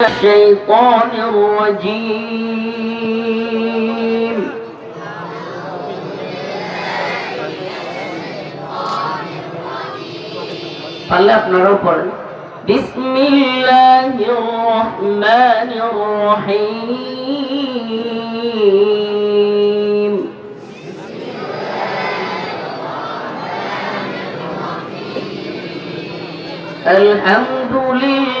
الشيطان الرجيم পারলে আপনারাও পড়েন বিসমিল্লাহির রহমানির রহিম الحمد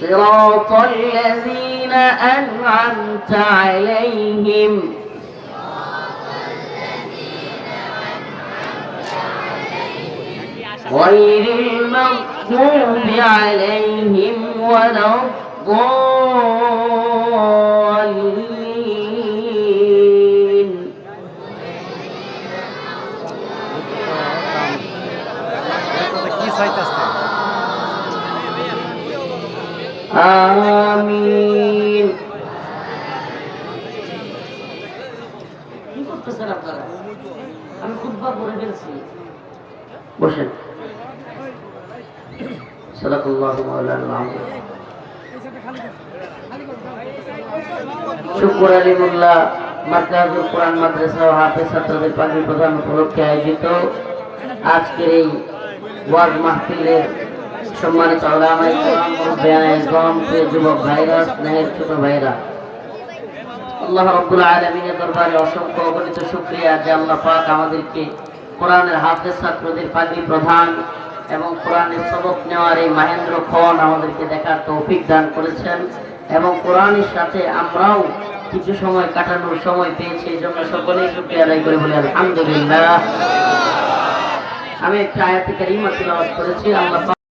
صراط الذين أنعمت عليهم غير المغضوب عليهم ولا الضالين কি চাইতেছে আমিন। আমি খুতবা পড়ে ফেলছি। বসেন। সাদাকাল্লাহু মাওলানা আমিন শুকুর আলী মোল্লা মাদ্রাজুল কোরআন মাদ্রাসা ও হাফেজ ছাত্রদের পাখি প্রধান উপলক্ষে আয়োজিত আজকের এই ওয়াজ মাহফিলের সম্মানিত যুবক ভাইরা, স্নেহের ছোট ভাইরা। আল্লাহ রাব্বুল আলামিনের দরবারে অসংখ্য অগণিত শুকরিয়া যে আল্লাহ পাক আমাদেরকে কোরআনের হাফেজ ছাত্রদের পাগড়ি প্রধান এবং কোরআনের সবক নেওয়ার এই মাহেন্দ্র খন আমাদেরকে দেখার তৌফিক দান করেছেন এবং কোরআনের সাথে আমরাও কিছু সময় কাটানোর সময় পেয়েছি, এই জন্য সকলেই শুকরিয়া আদায় করে বলি, আলহামদুলিল্লাহ। আমি একটা আয়াতে কারিমা করেছি, আল্লাহ